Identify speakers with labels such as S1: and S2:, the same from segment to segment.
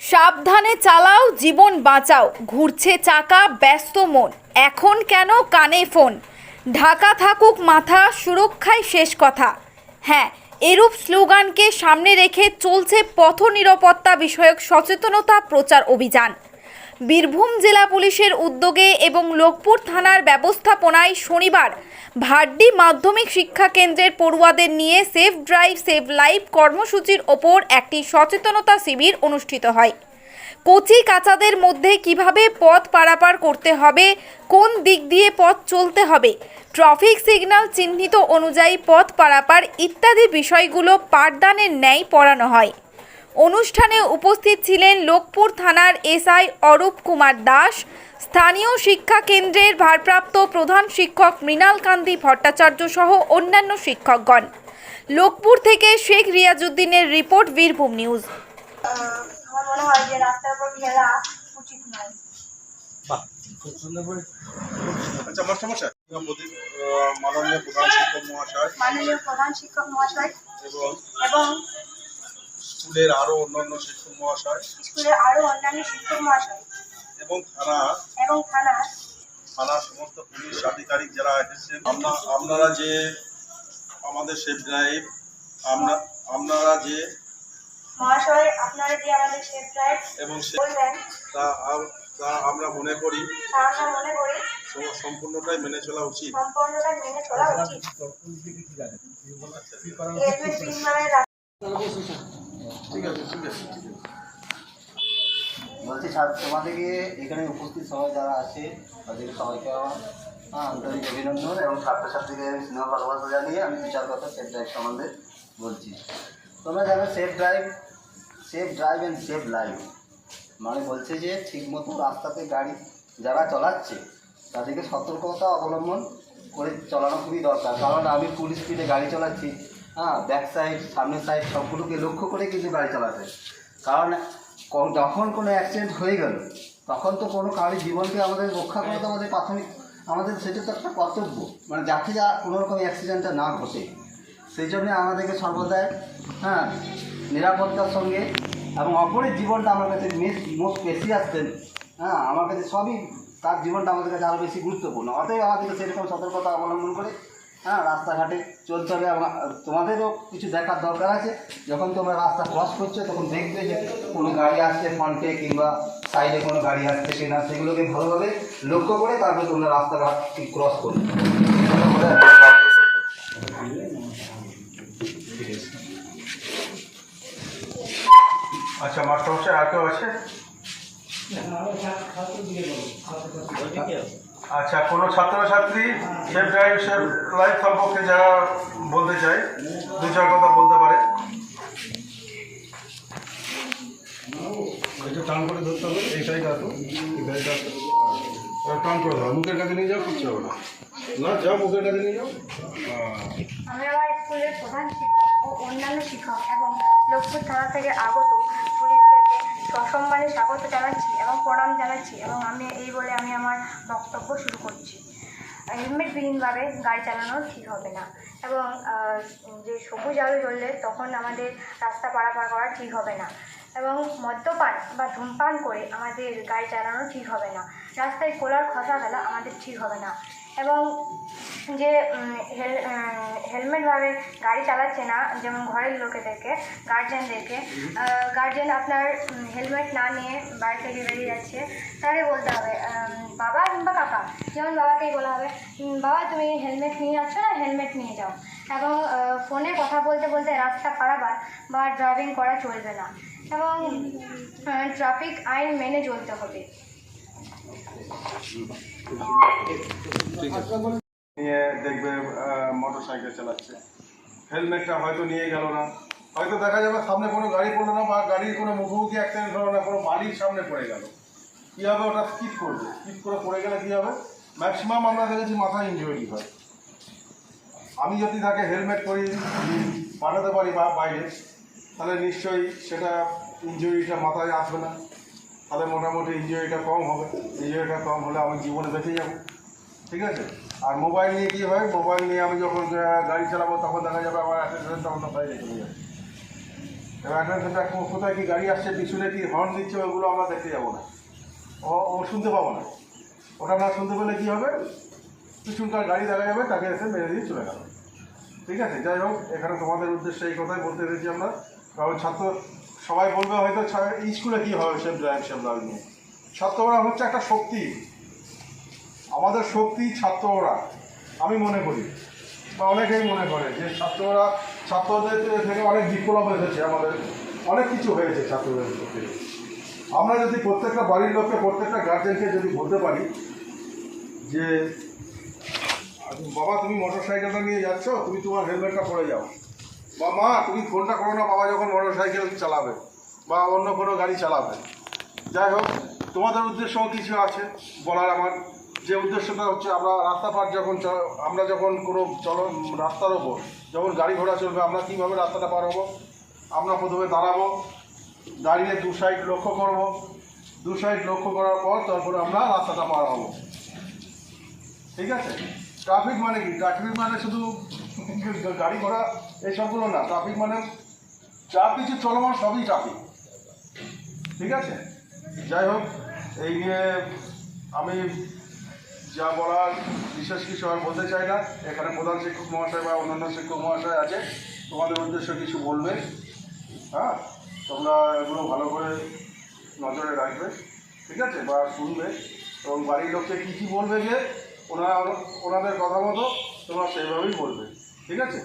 S1: সাবধানে চালাও, জীবন বাঁচাও। ঘুরছে চাকা, ব্যস্ত মন। এখন কেন কানে ফোন? ঢাকা থাকুক মাথা সুরক্ষায় শেষ কথা। হ্যাঁ এরূপ স্লোগানকে সামনে রেখে চলছে পথ নিরাপত্তা বিষয়ক সচেতনতা প্রচার অভিযান। বীরভূম জেলা পুলিশের উদ্যোগে এবং লোকপুর থানার ব্যবস্থাপনায় শনিবার ভাড্ডি মাধ্যমিক শিক্ষা কেন্দ্রের পড়ুয়াদের নিয়ে সেফ ড্রাইভ সেভ লাইফ কর্মসূচির ওপর একটি সচেতনতা শিবির অনুষ্ঠিত হয়। কচি কাচাদের মধ্যে কীভাবে পথ পারাপার করতে হবে, কোন দিক দিয়ে পথ চলতে হবে, ট্রাফিক সিগন্যাল চিহ্নিত অনুযায়ী পথ পারাপার ইত্যাদি বিষয়গুলো পাঠদানের ন্যায় পড়ানো হয়। অনুষ্ঠানে উপস্থিত ছিলেন লোকপুর থানার এসআই অরূপ কুমার দাস স্থানীয় শিক্ষা কেন্দ্রের ভারপ্রাপ্ত প্রধান শিক্ষক মৃণাল কান্তি ভট্টাচার্য সহ অন্যান্য শিক্ষকগণ। লোকপুর থেকে শেখ রিয়াজুদ্দিনের রিপোর্ট বীরভূম নিউজ।
S2: আমার মনে হয় যে রাস্তার উপর ফেলা উচিত নয়।
S3: বাহ খুব সুন্দর করে
S4: আচ্ছা মাননীয় প্রধান শিক্ষক মহাশয়
S2: মাননীয় প্রধান শিক্ষক মহাশয়
S4: এবং
S2: এবং
S4: স্কুলের আরও অন্যান্য শিক্ষক মহাশয়
S2: স্কুলের আরও অন্যান্য শিক্ষক মহাশয়
S4: এবং থানা
S2: এবং থানার
S4: থানার সমস্ত পুলিশ আধিকারিক যারা এসেছেন আমরা আপনারা যে আমাদের সেফ ড্রাইভ আমরা আপনারা যে
S2: মহাশয় আপনারা যে আমাদের সেফ ড্রাইভ
S4: এবং তা তা আমরা মনে করি।
S2: তা আমরা মনে করি।
S4: সম্পূর্ণটাই মেনে চলা উচিত।
S2: সম্পূর্ণটা মেনে চলা উচিত।
S3: বলছি স্যার, তোমাদেরকে এখানে উপস্থিত সবাই যারা আছে, তাদেরকে সবাইকে আন্তরিক অভিনন্দন এবং ছাত্রছাত্রীদের স্নেহ ভালোবাসা জানিয়ে আমি বিচার কথা সেফ ড্রাইভ সম্বন্ধে বলছি। তোমরা জানো safe drive safe drive and safe life মানে বলছে যে ঠিকমতো রাস্তাতে গাড়ি যারা চালাচ্ছে, তাদেরকে সতর্কতা অবলম্বন করে চালানো খুবই দরকার। কারণ আমি ফুল স্পিডে গাড়ি চালাচ্ছি হ্যাঁ ব্যাক সাইড সামনের সাইড সবগুলোকে লক্ষ্য করে কিন্তু গাড়ি চালাতে কারণ যখন কোনো অ্যাক্সিডেন্ট হয়ে গেল, তখন তো কোনো কারোর জীবনকে আমাদের রক্ষা করা তো আমাদের প্রাথমিক, আমাদের সেটা তো একটা কর্তব্য। মানে যাতে যা কোনো রকম অ্যাক্সিডেন্টটা না ঘটে। সেই জন্য আমাদেরকে সর্বদাই হ্যাঁ নিরাপত্তার সঙ্গে এবং অপরের জীবনটা আমার কাছে মোস্ট বেশি আসতেন হ্যাঁ আমার কাছে সবই, তার জীবনটা আমাদের কাছে আরও বেশি গুরুত্বপূর্ণ। অতএব আমাদেরকে সেরকম সতর্কতা অবলম্বন করে হ্যাঁ রাস্তাঘাটে চলতে হবে এবং তোমাদেরও কিছু দেখার দরকার আছে যখন তোমরা রাস্তা ক্রস করছ তখন দেখবে যে কোনো গাড়ি আসছে ফ্রন্টে কিংবা সাইডে কোনো গাড়ি আসছে কিনা সেগুলোকে ভালোভাবে লক্ষ্য করে তারপরে তোমরা রাস্তাঘাট ক্রস করবে
S4: আচ্ছা মাস্টারমশাই আর কেউ আছে আচ্ছা কোনো ছাত্রছাত্রী সেফ ড্রাইভ সেফ লাইফ সম্পর্কে যারা বলতে চায় দু চার কথা বলতে পারে।
S5: এটা টান করে ধরতে হবে এই সাইডে আসো এই সাইডে আসো টান করে ধরো মুখের কাছে নিয়ে যাও কিচ্ছু হবে না। না যাও মুখের কাছে নিয়ে যাও।
S2: আমি আমার স্কুলের প্রধান শিক্ষক ও অন্যান্য শিক্ষক এবং থানা থেকে আগত পুলিশ সসম্মানে স্বাগত জানাচ্ছি এবং প্রণাম জানাচ্ছি এবং আমি এই বলে আমি আমার বক্তব্য শুরু করছি। হেলমেটবিহীনভাবে গাড়ি চালানো ঠিক হবে না এবং যে সবুজ আলো জ্বললে তখন আমাদের রাস্তা পারাপার করা ঠিক হবে না এবং মদ্যপান বা ধূমপান করে আমাদের গাড়ি চালানো ঠিক হবে না। রাস্তায় কোলার খসা ফেলা আমাদের ঠিক হবে না। এবং যে হেলমেটভাবে গাড়ি চালাচ্ছে না যেমন ঘরের লোকেদেরকে গার্জেনদেরকে গার্জেন আপনার হেলমেট না নিয়ে বাড়ি থেকে বেরিয়ে যাচ্ছে তাহলে বলতে হবে বাবা কিংবা কাকা যেমন বাবাকেই বলা হবে বাবা তুমি হেলমেট নিয়ে যাচ্ছ না হেলমেট নিয়ে যাও। এবং ফোনে কথা বলতে বলতে রাস্তা পারাবার বা ড্রাইভিং করা চলবে না। এবং ট্রাফিক আইন মেনে চলতে হবে।
S4: নিয়ে দেখবে মোটর সাইকেল চালাচ্ছে। হেলমেটটা হয়তো নিয়ে গেল না। হয়তো দেখা যাবে সামনে কোনো গাড়ি পড়ল না বা গাড়ির কোনো মুখোমুখি অ্যাক্সিডেন্ট হলো না, কোনো বালির সামনে পড়ে গেল। কী হবে ওটা স্কিপ করবে? স্কিপ করে পড়ে গেলে কী হবে? ম্যাক্সিমাম আমরা দেখেছি মাথা ইঞ্জুরি হয়। আমি যদি তাকে হেলমেট পরি পাঠাতে পারি বা বাইরে, তাহলে নিশ্চয়ই সেটা ইঞ্জুরিটা মাথায় আসবে না। তাহলে মোটামুটি ইঞ্জুরিটা কম হবে। ইঞ্জুরিটা কম হলে আমি জীবনে বেঁচে যাব। ঠিক আছে? আর মোবাইল নিয়ে কী হয়? মোবাইল নিয়ে আমি যখন গাড়ি চালাবো তখন দেখা যাবে আমার অ্যাক্সিডেন্টটা অন্য বাইরে চলে যাবে। এবার অ্যাটেনশনটা কোথায় কি গাড়ি আসছে, পিছনে কি হর্ন দিচ্ছে, ওগুলো আমরা দেখতে যাব না। ও ও শুনতে পাবো না। ওটা না শুনতে পেলে কী হবে? পিছনকার গাড়ি দেখা যাবে, তাকে এসে মেরে দিয়ে চলে গেল। ঠিক আছে? যাই হোক, এখানে তোমাদের উদ্দেশ্যে এই কথাই বলতে পেরেছি আমরা। কারণ ছাত্র সবাই বলবে হয়তো ছা- স্কুলে কী হবে সেফ ড্রাইভ সেফ ড্রাইভ নিয়ে। ছাত্ররা হচ্ছে একটা শক্তি। আমাদের শক্তি ছাত্ররা, আমি মনে করি। বা অনেকেই মনে করে যে ছাত্ররা, ছাত্রদের থেকে অনেক বিপ্লব এসেছে আমাদের। অনেক কিছু হয়েছে ছাত্রদের থেকে আমরা যদি প্রত্যেকটা বাড়ির লোককে, প্রত্যেকটা গার্জেনকে যদি বলতে পারি যে, বাবা, তুমি মোটর সাইকেলটা নিয়ে যাচ্ছ, তুমি তোমার হেলমেটটা পরে যাও। বা মা তুমি ফোনটা করো না, বাবা যখন মোটর সাইকেল চালাবে বা অন্য কোনো গাড়ি চালাবে। যাই হোক, তোমাদের উদ্দেশ্যও কিছু আছে বলার আমার। যে উদ্দেশ্যটা হচ্ছে, আমরা রাস্তা পার যখন আমরা যখন কোনো চল, রাস্তার ওপর যখন গাড়ি ঘোড়া চলবে, আমরা কীভাবে রাস্তাটা পার হব? আমরা প্রথমে দাঁড়াবো, দাঁড়িয়ে দু সাইড লক্ষ্য করব। দু সাইড লক্ষ্য করার পর তারপরে আমরা রাস্তাটা পার হব। ঠিক আছে? ট্রাফিক মানে কি? ট্রাফিক মানে শুধু গাড়ি ঘোড়া এইসবগুলো না। ট্রাফিক মানে যা কিছু চলমান সবই ট্রাফিক ঠিক আছে? যাই হোক, এই নিয়ে আমি যা বলার বিশেষ কিছু আর বলতে চাই না। এখানে প্রধান শিক্ষক মহাশয় বা অন্যান্য শিক্ষক মহাশয় আছে। তোমাদের উদ্দেশ্য কিছু বলবে? হ্যাঁ? তোমরা এগুলো ভালো করে নজরে রাখবে। ঠিক আছে? বা শুনবে। এবং বাড়ির লোককে কী কী বলবে যে, ওনারা ওনাদের কথা মতো তোমরা সেইভাবেই বলবে। ঠিক আছে?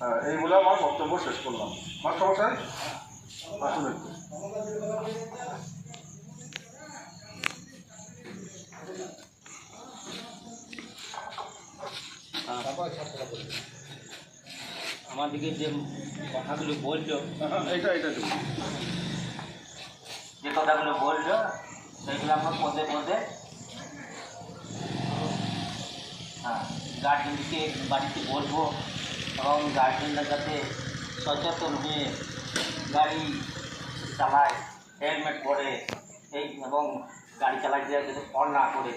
S4: হ্যাঁ এই বলে আমার বক্তব্য শেষ করলাম। মাস্টার মশাই আসুন একটু।
S6: আমাদেরকে যে কথাগুলো বলল
S4: এটা এটা।
S6: যে কথাগুলো বলল সেগুলো আমরা পদে পদে হ্যাঁ গার্জেনকে বাড়িতে বলব এবং গার্জেনরা যাতে সচেতন হয়ে গাড়ি চালায়, হেলমেট পরে, এই এবং গাড়ি চালাতে যাতে ফল না করে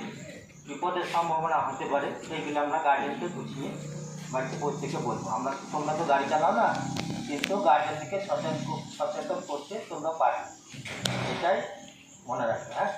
S6: বিপদের সম্ভাবনা হতে পারে, সেইগুলো আমরা গার্জেনকে বুঝিয়ে বাড়িতে প্রত্যেকে বলব। আমরা তোমরা তো গাড়ি চালাও না, কিন্তু গার্জেনকে সচেতন সচেতন করতে তোমরা পারবে। এটাই মনে রাখবে হ্যাঁ?